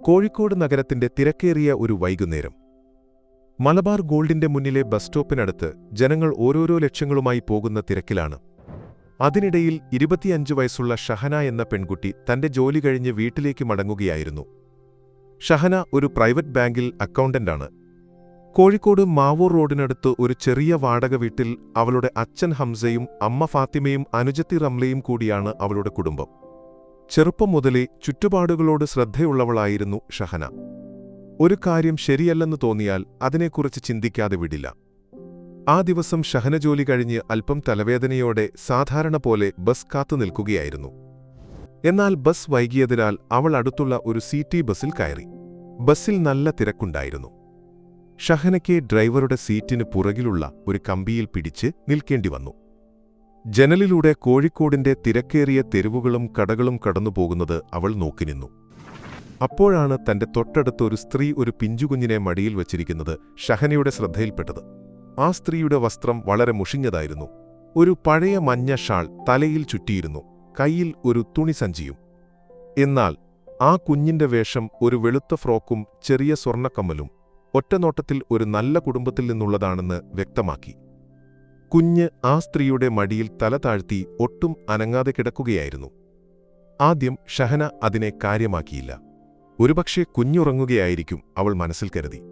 കോഴിക്കോട് നഗരത്തിന്റെ തിരക്കേറിയ ഒരു വൈകുന്നേരം. മലബാർ ഗോൾഡിന്റെ മുന്നിലെ ബസ് സ്റ്റോപ്പിനടുത്ത് ജനങ്ങൾ ഓരോരോ ലക്ഷ്യങ്ങളുമായി പോകുന്ന തിരക്കിലാണ്. അതിനിടയിൽ ഇരുപത്തിയഞ്ച് വയസ്സുള്ള ഷഹന എന്ന പെൺകുട്ടി തന്റെ ജോലി കഴിഞ്ഞ് വീട്ടിലേക്ക് മടങ്ങുകയായിരുന്നു. ഷഹന ഒരു പ്രൈവറ്റ് ബാങ്കിൽ അക്കൗണ്ടന്റാണ്. കോഴിക്കോട് മാവൂർ റോഡിനടുത്ത് ഒരു ചെറിയ വാടക വീട്ടിൽ അവളുടെ അച്ഛൻ ഹംസയും അമ്മ ഫാത്തിമയും അനുജത്തി റംലയും കൂടിയാണ് അവളുടെ കുടുംബം. ചെറുപ്പം മുതലേ ചുറ്റുപാടുകളോട് ശ്രദ്ധയുള്ളവളായിരുന്നു ഷഹന. ഒരു കാര്യം ശരിയല്ലെന്ന് തോന്നിയാൽ അതിനെക്കുറിച്ച് ചിന്തിക്കാതെ വിടില്ല. ആ ദിവസം ഷഹന ജോലി കഴിഞ്ഞ് അല്പം തലവേദനയോടെ സാധാരണ പോലെ ബസ് കാത്തു നിൽക്കുകയായിരുന്നു. എന്നാൽ ബസ് വൈകിയതിനാൽ അവൾ അടുത്തുള്ള ഒരു സിറ്റി ബസ്സിൽ കയറി. ബസ്സിൽ നല്ല തിരക്കുണ്ടായിരുന്നു. ഷഹനയ്ക്ക് ഡ്രൈവറുടെ സീറ്റിന് പുറകിലുള്ള ഒരു കമ്പിയിൽ പിടിച്ച് നിൽക്കേണ്ടി വന്നു. ജനലിലൂടെ കോഴിക്കോടിന്റെ തിരക്കേറിയ തെരുവുകളും കടകളും കടന്നുപോകുന്നത് അവൾ നോക്കി നിന്നു. അപ്പോഴാണ് തന്റെ തൊട്ടടുത്ത് ഒരു സ്ത്രീ ഒരു പിഞ്ചുകുഞ്ഞിനെ മടിയിൽ വച്ചിരിക്കുന്നത് ഷഹനയുടെ ശ്രദ്ധയിൽപ്പെട്ടത്. ആ സ്ത്രീയുടെ വസ്ത്രം വളരെ മുഷിഞ്ഞതായിരുന്നു. ഒരു പഴയ മഞ്ഞ ഷാൾ തലയിൽ ചുറ്റിയിരുന്നു കയ്യിൽ ഒരു തുണിസഞ്ചിയും എന്നാൽ ആ കുഞ്ഞിന്റെ വേഷം ഒരു വെളുത്ത ഫ്രോക്കും ചെറിയ സ്വർണക്കമ്മലും ഒറ്റനോട്ടത്തിൽ ഒരു നല്ല കുടുംബത്തിൽ നിന്നുള്ളതാണെന്ന് വ്യക്തമാക്കി. കുഞ്ഞ് ആ സ്ത്രീയുടെ മടിയിൽ തല താഴ്ത്തി ഒട്ടും അനങ്ങാതെ കിടക്കുകയായിരുന്നു. ആദ്യം ഷഹന അതിനെ കാര്യമാക്കിയില്ല. ഒരുപക്ഷെ കുഞ്ഞുറങ്ങുകയായിരിക്കും അവൾ മനസ്സിൽ കരുതി.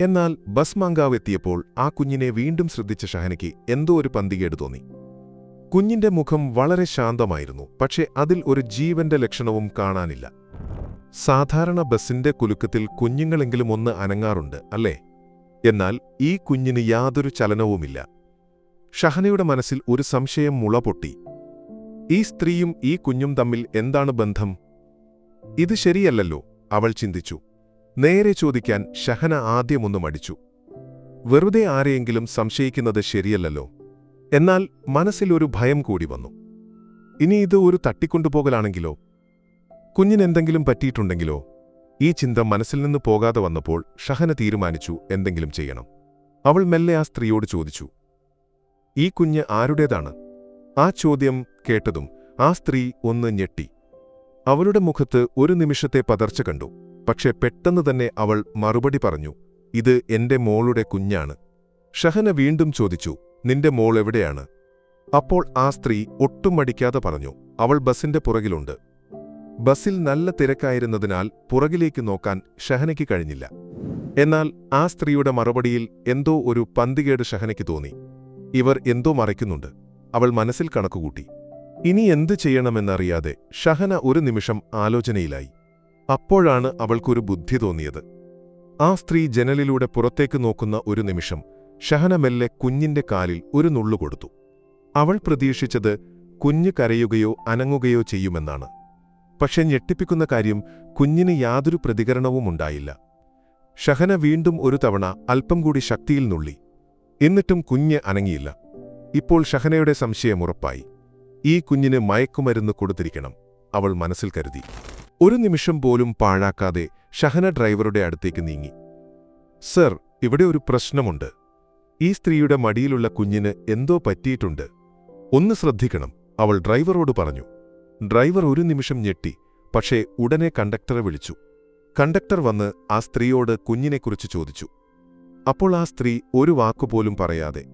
എന്നാൽ ബസ് മാങ്കാവ് എത്തിയപ്പോൾ ആ കുഞ്ഞിനെ വീണ്ടും ശ്രദ്ധിച്ച ഷഹനയ്ക്ക് എന്തോ ഒരു പന്തികേട് തോന്നി. കുഞ്ഞിന്റെ മുഖം വളരെ ശാന്തമായിരുന്നു പക്ഷേ അതിൽ ഒരു ജീവന്റെ ലക്ഷണവും കാണാനില്ല. സാധാരണ ബസിന്റെ കുലുക്കത്തിൽ കുഞ്ഞുങ്ങളെങ്കിലും ഒന്ന് അനങ്ങാറുണ്ട് അല്ലേ? എന്നാൽ ഈ കുഞ്ഞിന് യാതൊരു ചലനവുമില്ല. ഷഹനയുടെ മനസ്സിൽ ഒരു സംശയം മുളപൊട്ടി ഈ സ്ത്രീയും ഈ കുഞ്ഞും തമ്മിൽ എന്താണ് ബന്ധം? ഇത് ശരിയല്ലല്ലോ അവൾ ചിന്തിച്ചു. നേരെ ചോദിക്കാൻ ഷഹന ആദ്യമൊന്നും അടിച്ചു വെറുതെ ആരെയെങ്കിലും സംശയിക്കുന്നത് ശരിയല്ലല്ലോ. എന്നാൽ മനസ്സിലൊരു ഭയം കൂടി വന്നു. ഇനി ഇത് ഒരു തട്ടിക്കൊണ്ടുപോകലാണെങ്കിലോ? കുഞ്ഞിനെന്തെങ്കിലും പറ്റിയിട്ടുണ്ടെങ്കിലോ? ഈ ചിന്ത മനസ്സിൽ നിന്ന് പോകാതെ വന്നപ്പോൾ ഷഹന തീരുമാനിച്ചു എന്തെങ്കിലും ചെയ്യണം. അവൾ മെല്ലെ ആ സ്ത്രീയോട് ചോദിച്ചു ഈ കുഞ്ഞ് ആരുടേതാണ്? ആ ചോദ്യം കേട്ടതും ആ സ്ത്രീ ഒന്ന് ഞെട്ടി. അവളുടെ മുഖത്ത് ഒരു നിമിഷത്തെ പതർച്ച കണ്ടു. പക്ഷെ പെട്ടെന്ന് തന്നെ അവൾ മറുപടി പറഞ്ഞു ഇത് എന്റെ മോളുടെ കുഞ്ഞാണ്. ഷഹന വീണ്ടും ചോദിച്ചു നിന്റെ മോൾ എവിടെയാണ്? അപ്പോൾ ആ സ്ത്രീ ഒട്ടും മടിക്കാതെ പറഞ്ഞു അവൾ ബസിന്റെ പുറകിലുണ്ട്. ബസ്സിൽ നല്ല തിരക്കായിരുന്നതിനാൽ പുറകിലേക്ക് നോക്കാൻ ഷഹനയ്ക്ക് കഴിഞ്ഞില്ല. എന്നാൽ ആ സ്ത്രീയുടെ മറുപടിയിൽ എന്തോ ഒരു പന്തികേട് ഷഹനയ്ക്ക് തോന്നി. ഇവർ എന്തോ മറയ്ക്കുന്നുണ്ട്. അവൾ മനസ്സിൽ കണക്കുകൂട്ടി. ഇനി എന്തു ചെയ്യണമെന്നറിയാതെ ഷഹന ഒരു നിമിഷം ആലോചനയിലായി. അപ്പോഴാണ് അവൾക്കൊരു ബുദ്ധി തോന്നിയത്. ആ സ്ത്രീ ജനലിലൂടെ പുറത്തേക്ക് നോക്കുന്ന ഒരു നിമിഷം ഷഹന മെല്ലെ കുഞ്ഞിന്റെ കാലിൽ ഒരു നുള്ളു കൊടുത്തു. അവൾ പ്രതീക്ഷിച്ചത് കുഞ്ഞ് കരയുകയോ അനങ്ങുകയോ ചെയ്യുമെന്നാണ്. പക്ഷെ ഞെട്ടിപ്പിക്കുന്ന കാര്യം കുഞ്ഞിന് യാതൊരു പ്രതികരണവും ഉണ്ടായില്ല ഷഹന വീണ്ടും ഒരു തവണ അല്പം കൂടി ശക്തിയിൽ നുള്ളി. എന്നിട്ടും കുഞ്ഞ് അനങ്ങിയില്ല. ഇപ്പോൾ ഷഹനയുടെ സംശയം ഉറപ്പായി. ഈ കുഞ്ഞിന് മയക്കുമരുന്ന് കൊടുത്തിരിക്കണം അവൾ മനസ്സിൽ കരുതി. ഒരു നിമിഷം പോലും പാഴാക്കാതെ ഷഹന ഡ്രൈവറുടെ അടുത്തേക്ക് നീങ്ങി. സർ ഇവിടെ ഒരു പ്രശ്നമുണ്ട്. ഈ സ്ത്രീയുടെ മടിയിലുള്ള കുഞ്ഞിന് എന്തോ പറ്റിയിട്ടുണ്ട്. ഒന്ന് ശ്രദ്ധിക്കണം അവൾ ഡ്രൈവറോട് പറഞ്ഞു. ഡ്രൈവർ ഒരു നിമിഷം ഞെട്ടി പക്ഷേ ഉടനെ കണ്ടക്ടറെ വിളിച്ചു. കണ്ടക്ടർ വന്ന് ആ സ്ത്രീയോട് കുഞ്ഞിനെക്കുറിച്ച് ചോദിച്ചു. അപ്പോൾ ആ സ്ത്രീ ഒരു വാക്കുപോലും പറയാതെ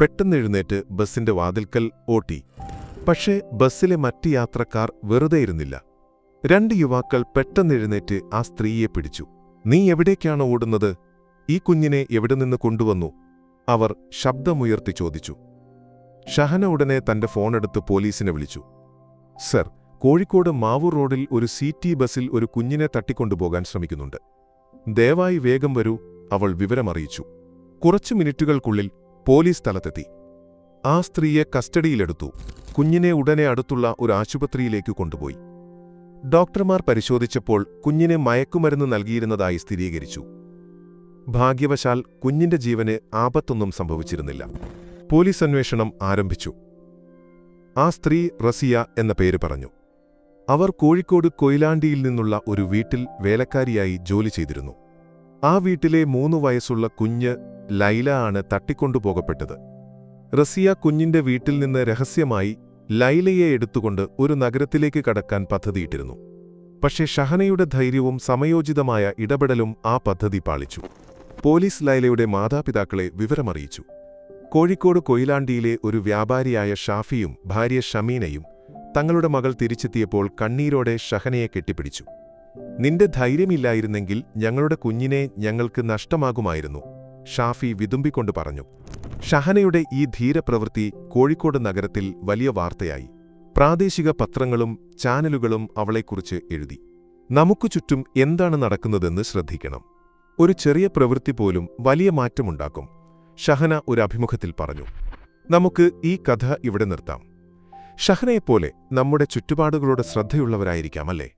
പെട്ടെന്നെഴുന്നേറ്റ് ബസ്സിന്റെ വാതിൽക്കൽ ഓട്ടി. പക്ഷേ ബസ്സിലെ മറ്റ് യാത്രക്കാർ വെറുതെ ഇരുന്നില്ല. രണ്ട് യുവാക്കൾ പെട്ടെന്നെഴുന്നേറ്റ് ആ സ്ത്രീയെ പിടിച്ചു. നീ എവിടേക്കാണ് ഓടുന്നത്? ഈ കുഞ്ഞിനെ എവിടെ നിന്ന് കൊണ്ടുവന്നു? അവർ ശബ്ദമുയർത്തി ചോദിച്ചു. ഷഹന ഉടനെ തന്റെ ഫോണെടുത്ത് പോലീസിനെ വിളിച്ചു. സർ കോഴിക്കോട് മാവൂർ റോഡിൽ ഒരു സി ബസ്സിൽ ഒരു കുഞ്ഞിനെ തട്ടിക്കൊണ്ടുപോകാൻ ശ്രമിക്കുന്നുണ്ട്. ദയവായി വേഗം വരൂ. അവൾ വിവരമറിയിച്ചു. കുറച്ചു മിനിറ്റുകൾക്കുള്ളിൽ പോലീസ് സ്ഥലത്തെത്തി. ആ സ്ത്രീയെ കസ്റ്റഡിയിലെടുത്തു. കുഞ്ഞിനെ ഉടനെ അടുത്തുള്ള ഒരു ആശുപത്രിയിലേക്ക് കൊണ്ടുപോയി. ഡോക്ടർമാർ പരിശോധിച്ചപ്പോൾ കുഞ്ഞിന് മയക്കുമരുന്ന് നൽകിയിരുന്നതായി സ്ഥിരീകരിച്ചു. ഭാഗ്യവശാൽ കുഞ്ഞിന്റെ ജീവന് ആപത്തൊന്നും സംഭവിച്ചിരുന്നില്ല. പോലീസ് അന്വേഷണം ആരംഭിച്ചു. ആ സ്ത്രീ റസിയ എന്ന പേര് പറഞ്ഞു. അവർ കോഴിക്കോട് കൊയിലാണ്ടിയിൽ നിന്നുള്ള ഒരു വീട്ടിൽ വേലക്കാരിയായി ജോലി ചെയ്തിരുന്നു. ആ വീട്ടിലെ മൂന്നു വയസ്സുള്ള കുഞ്ഞ് ലൈല ആണ് തട്ടിക്കൊണ്ടുപോകപ്പെട്ടത്. റസിയ കുഞ്ഞിന്റെ വീട്ടിൽ നിന്ന് രഹസ്യമായി ലൈലയെ എടുത്തുകൊണ്ട് ഒരു നഗരത്തിലേക്ക് കടക്കാൻ പദ്ധതിയിട്ടിരുന്നു. പക്ഷേ ഷഹനയുടെ ധൈര്യവും സമയോചിതമായ ഇടപെടലും ആ പദ്ധതി പാളിച്ചു. പോലീസ് ലൈലയുടെ മാതാപിതാക്കളെ വിവരമറിയിച്ചു. കോഴിക്കോട് കൊയിലാണ്ടിയിലെ ഒരു വ്യാപാരിയായ ഷാഫിയും ഭാര്യ ഷമീനയും തങ്ങളുടെ മകൾ തിരിച്ചെത്തിയപ്പോൾ കണ്ണീരോടെ ഷഹനയെ കെട്ടിപ്പിടിച്ചു. നിന്റെ ധൈര്യമില്ലായിരുന്നെങ്കിൽ ഞങ്ങളുടെ കുഞ്ഞിനെ ഞങ്ങൾക്ക് നഷ്ടമാകുമായിരുന്നു. ഷാഫി വിതുമ്പിക്കൊണ്ട് പറഞ്ഞു. ഷഹനയുടെ ഈ ധീരപ്രവൃത്തി കോഴിക്കോട് നഗരത്തിൽ വലിയ വാർത്തയായി. പ്രാദേശിക പത്രങ്ങളും ചാനലുകളും അവളെക്കുറിച്ച് എഴുതി. നമുക്കു ചുറ്റും എന്താണ് നടക്കുന്നതെന്ന് ശ്രദ്ധിക്കണം. ഒരു ചെറിയ പ്രവൃത്തി പോലും വലിയ മാറ്റമുണ്ടാക്കും ഷഹന ഒരു അഭിമുഖത്തിൽ പറഞ്ഞു. നമുക്ക് ഈ കഥ ഇവിടെ നിർത്താം. ഷഹനയെപ്പോലെ നമ്മുടെ ചുറ്റുപാടുകളോട് ശ്രദ്ധയുള്ളവരായിരിക്കാം അല്ലേ?